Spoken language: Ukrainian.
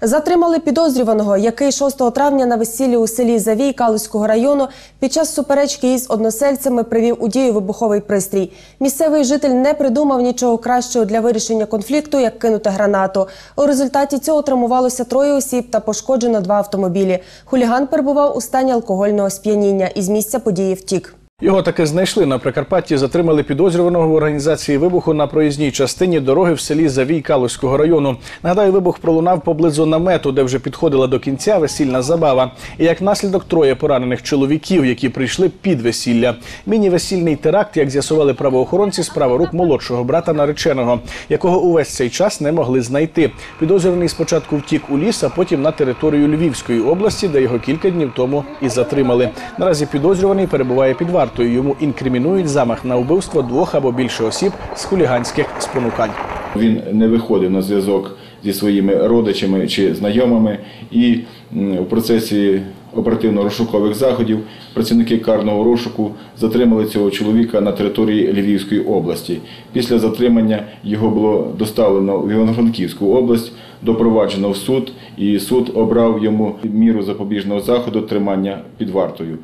Затримали підозрюваного, який 6 травня на весіллі у селі Завій Калузького району під час суперечки із односельцями привів у дію вибуховий пристрій. Місцевий житель не придумав нічого кращого для вирішення конфлікту, як кинути гранату. У результаті цього травмувалося троє осіб та пошкоджено два автомобілі. Хуліган перебував у стані алкогольного сп'яніння. Із місця події втік. Його таки знайшли на Прикарпатті. Затримали підозрюваного в організації вибуху на проїзній частині дороги в селі Завій Калузького району. Нагадаю, вибух пролунав поблизу намету, де вже підходила до кінця весільна забава. І як наслідок троє поранених чоловіків, які прийшли під весілля. Міні-весільний теракт, як з'ясували правоохоронці, справа рук молодшого брата нареченого, якого увесь цей час не могли знайти. Підозрюваний спочатку втік у ліс, а потім на територію Львівської області, де його кілька днів тому і затримали. Наразі підозрюваний перебуває під вартою. Йому інкримінують замах на вбивство двох або більше осіб з хуліганських спонукань. Він не виходив на зв'язок зі своїми родичами чи знайомими, і в процесі оперативно-розшукових заходів працівники карного розшуку затримали цього чоловіка на території Львівської області. Після затримання його було доставлено в Івано-Франківську область, допроваджено в суд, і суд обрав йому міру запобіжного заходу тримання під вартою.